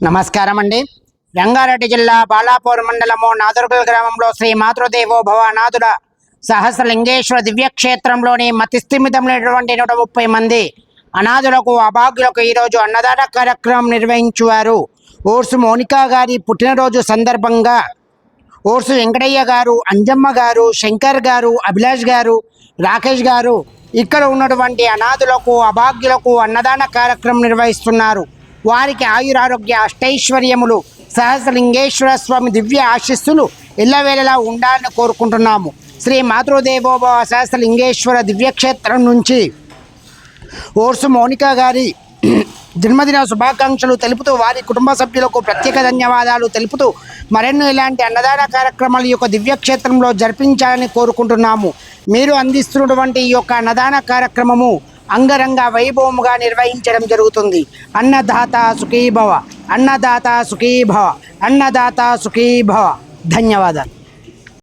నమస్కారం అండి రంగారెడ్డి జిల్లా బాలాపూర్ మండలము నాదుర్గల్ గ్రామంలో శ్రీ మాతృదేవో భవ నాదుల సహస్రలింగేశ్వర దివ్యక్షేత్రంలోని మతిస్థిమితమైనటువంటి నూట ముప్పై మంది అనాథులకు అభాగ్యులకు ఈరోజు అన్నదాన కార్యక్రమం నిర్వహించేవారు. ఓర్సు మోనికా గారి పుట్టినరోజు సందర్భంగా ఓర్సు వెంకటయ్య గారు అంజమ్మ గారు శంకర్ గారు అభిలాష్ గారు రాకేష్ గారు ఇక్కడ ఉన్నటువంటి అనాథులకు అభాగ్యులకు అన్నదాన కార్యక్రమం నిర్వహిస్తున్నారు. వారికి ఆయురారోగ్య అష్టైశ్వర్యములు సహస్రలింగేశ్వర స్వామి దివ్య ఆశీస్సులు ఎల్లవేళలా ఉండాలని కోరుకుంటున్నాము. శ్రీ మాతృదేవోభవ సహస్రలింగేశ్వర దివ్యక్షేత్రం నుంచి ఓర్సు మౌనిక గారి జన్మదిన శుభాకాంక్షలు తెలుపుతూ వారి కుటుంబ సభ్యులకు ప్రత్యేక ధన్యవాదాలు తెలుపుతూ మరెన్నో ఇలాంటి అన్నదాన కార్యక్రమాలు ఈ యొక్క దివ్యక్షేత్రంలో జరిపించాలని కోరుకుంటున్నాము. మీరు అందిస్తున్నటువంటి ఈ యొక్క అన్నదాన కార్యక్రమము అంగరంగ వైభవముగా నిర్వహించడం జరుగుతుంది. అన్నదాత సుఖీభవ అన్నదాత సుఖీభవ అన్నదాత సుఖీభవ. ధన్యవాదాలు.